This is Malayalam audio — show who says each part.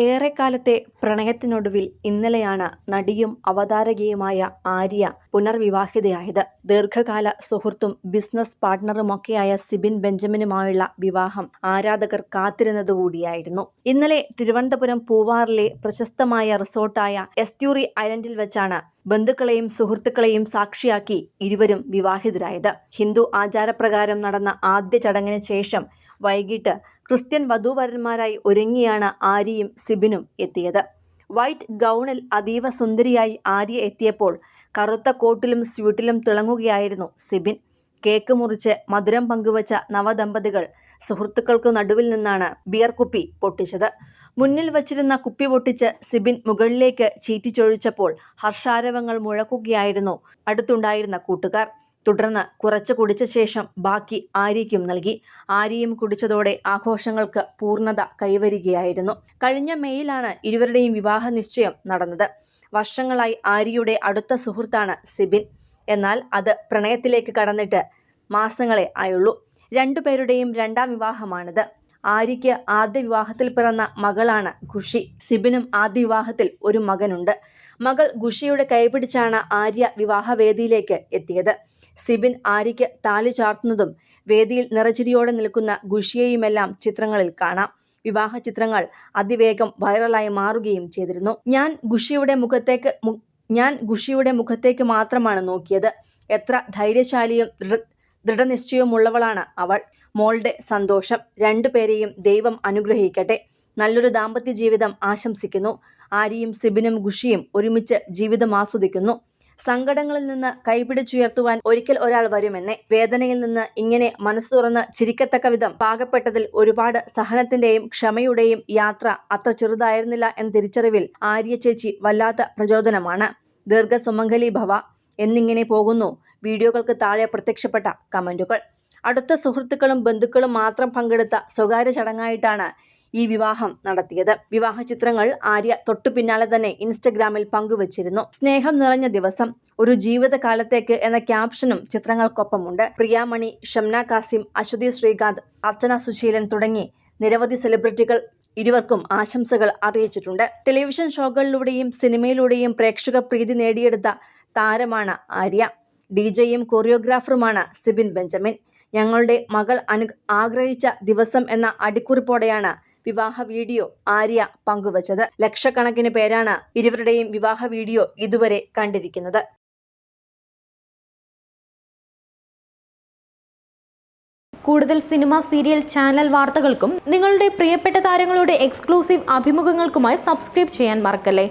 Speaker 1: ഏറെക്കാലത്തെ പ്രണയത്തിനൊടുവിൽ ഇന്നലെയാണ് നടിയും അവതാരകയുമായ ആര്യ പുനർവിവാഹിതയായത്. ദീർഘകാല സുഹൃത്തും ബിസിനസ് പാർട്ട്ണറുമൊക്കെയായ സിബിൻ ബെഞ്ചമിനുമായുള്ള വിവാഹം ആരാധകർ കാത്തിരുന്നതുകൂടിയായിരുന്നു. ഇന്നലെ തിരുവനന്തപുരം പൂവാറിലെ പ്രശസ്തമായ റിസോർട്ടായ എസ്റ്റ്യൂറി ഐലൻഡിൽ വെച്ചാണ് ബന്ധുക്കളെയും സുഹൃത്തുക്കളെയും സാക്ഷിയാക്കി ഇരുവരും വിവാഹിതരായത്. ഹിന്ദു ആചാരപ്രകാരം നടന്ന ആദ്യ ചടങ്ങിന് ശേഷം വൈകിട്ട് ക്രിസ്ത്യൻ വധൂവരന്മാരായി ഒരുങ്ങിയാണ് ആര്യയും സിബിനും എത്തിയത്. വൈറ്റ് ഗൗണിൽ അതീവ സുന്ദരിയായി ആര്യ എത്തിയപ്പോൾ കറുത്ത കോട്ടിലും സ്യൂട്ടിലും തിളങ്ങുകയായിരുന്നു സിബിൻ. കേക്ക് മുറിച്ച് മധുരം പങ്കുവച്ച നവദമ്പതികൾ സുഹൃത്തുക്കൾക്കു നടുവിൽ നിന്നാണ് ബിയർ കുപ്പി പൊട്ടിച്ചത്. മുന്നിൽ വച്ചിരുന്ന കുപ്പി പൊട്ടിച്ച് സിബിൻ മുകളിലേക്ക് ചീറ്റിച്ചൊഴിച്ചപ്പോൾ ഹർഷാരവങ്ങൾ മുഴക്കുകയായിരുന്നു അടുത്തുണ്ടായിരുന്ന കൂട്ടുകാർ. തുടർന്ന് കുറച്ച് കുടിച്ച ശേഷം ബാക്കി ആര്യയ്ക്കും നൽകി. ആര്യയും കുടിച്ചതോടെ ആഘോഷങ്ങൾക്ക് പൂർണത കൈവരികയായിരുന്നു കഴിഞ്ഞ മെയിലാണ് ഇരുവരുടെയും വിവാഹ നിശ്ചയം നടന്നത്. വർഷങ്ങളായി ആര്യയുടെ അടുത്ത സുഹൃത്താണ് സിബിൻ. എന്നാൽ അത് പ്രണയത്തിലേക്ക് കടന്നിട്ട് മാസങ്ങളേ ആയുള്ളൂ. രണ്ടുപേരുടെയും രണ്ടാം വിവാഹമാണിത്. ആര്യയ്ക്ക് ആദ്യ വിവാഹത്തിൽ പിറന്ന മകളാണ് ഖുഷി. സിബിനും ആദ്യ വിവാഹത്തിൽ ഒരു മകനുണ്ട്. മകൾ ഖുഷിയുടെ കൈപിടിച്ചാണ് ആര്യ വിവാഹവേദിയിലേക്ക് എത്തിയത്. സിബിൻ ആര്യയ്ക്ക് താലി ചാർത്തുന്നതും വേദിയിൽ നിറചിരിയോടെ നിൽക്കുന്ന ഖുഷിയെയുമെല്ലാം ചിത്രങ്ങളിൽ കാണാം. വിവാഹ ചിത്രങ്ങൾ അതിവേഗം വൈറലായി മാറുകയും ചെയ്തിരുന്നു. ഞാൻ ഖുഷിയുടെ മുഖത്തേക്ക് ഞാൻ ഖുഷിയുടെ മുഖത്തേക്ക് മാത്രമാണ് നോക്കിയത്. എത്ര ധൈര്യശാലിയും ദൃഢനിശ്ചയവുമുള്ളവളാണ് അവൾ. മോളുടെ സന്തോഷം. രണ്ടുപേരെയും ദൈവം അനുഗ്രഹിക്കട്ടെ. നല്ലൊരു ദാമ്പത്യ ജീവിതം ആശംസിക്കുന്നു. ആര്യയും സിബിനും ഖുഷിയും ഒരുമിച്ച് ജീവിതം ആസ്വദിക്കുന്നു സങ്കടങ്ങളിൽ നിന്ന് കൈപിടിച്ചുയർത്തുവാൻ ഒരിക്കൽ ഒരാൾ വരുമെന്നേ. വേദനയിൽ നിന്ന് ഇങ്ങനെ മനസ്സ് തുറന്ന് ചിരിക്കത്തക്ക വിധം പാകപ്പെട്ടതിൽ ഒരുപാട് സഹനത്തിന്റെയും ക്ഷമയുടെയും യാത്ര അത്ര ചെറുതായിരുന്നില്ല എന്ന തിരിച്ചറിവിൽ ആര്യ ചേച്ചി വല്ലാത്ത പ്രചോദനമാണ്. ദീർഘസുമംഗലി ഭവ എന്നിങ്ങനെ പോകുന്നു വീഡിയോകൾക്ക് താഴെ പ്രത്യക്ഷപ്പെട്ട കമന്റുകൾ അടുത്ത സുഹൃത്തുക്കളും ബന്ധുക്കളും മാത്രം പങ്കെടുത്ത സ്വകാര്യ ചടങ്ങായിട്ടാണ് ഈ വിവാഹം നടത്തിയത്. വിവാഹ ചിത്രങ്ങൾ ആര്യ തൊട്ടു പിന്നാലെ തന്നെ ഇൻസ്റ്റഗ്രാമിൽ പങ്കുവച്ചിരുന്നു. സ്നേഹം നിറഞ്ഞ ദിവസം. ഒരു ജീവിതകാലത്തേക്ക് എന്ന ക്യാപ്ഷനും ചിത്രങ്ങൾക്കൊപ്പമുണ്ട്. പ്രിയാമണി, ഷംന കാസിം, അശ്വതി ശ്രീകാന്ത്, അർച്ചന സുശീലൻ തുടങ്ങി നിരവധി സെലിബ്രിറ്റികൾ ഇരുവർക്കും ആശംസകൾ അറിയിച്ചിട്ടുണ്ട്. ടെലിവിഷൻ ഷോകളിലൂടെയും സിനിമയിലൂടെയും പ്രേക്ഷക പ്രീതി നേടിയെടുത്ത താരമാണ് ആര്യ. ഡിജെയും കൊറിയോഗ്രാഫറുമാണ് സിബിൻ ബെഞ്ചമിൻ. ഞങ്ങളുടെ മകൾ അനു ആഗ്രഹിച്ച ദിവസം എന്ന അടിക്കുറിപ്പോടെയാണ് വിവാഹ വീഡിയോ ആര്യ പങ്കുവച്ചത്. ലക്ഷക്കണക്കിന് പേരാണ് ഇരുവരുടെയും വിവാഹ വീഡിയോ ഇതുവരെ കണ്ടിരിക്കുന്നത്.
Speaker 2: കൂടുതൽ സിനിമ, സീരിയൽ, ചാനൽ വാർത്തകൾക്കും നിങ്ങളുടെ പ്രിയപ്പെട്ട താരങ്ങളുടെ എക്സ്ക്ലൂസീവ് അഭിമുഖങ്ങൾക്കുമായി സബ്സ്ക്രൈബ് ചെയ്യാൻ മറക്കല്ലേ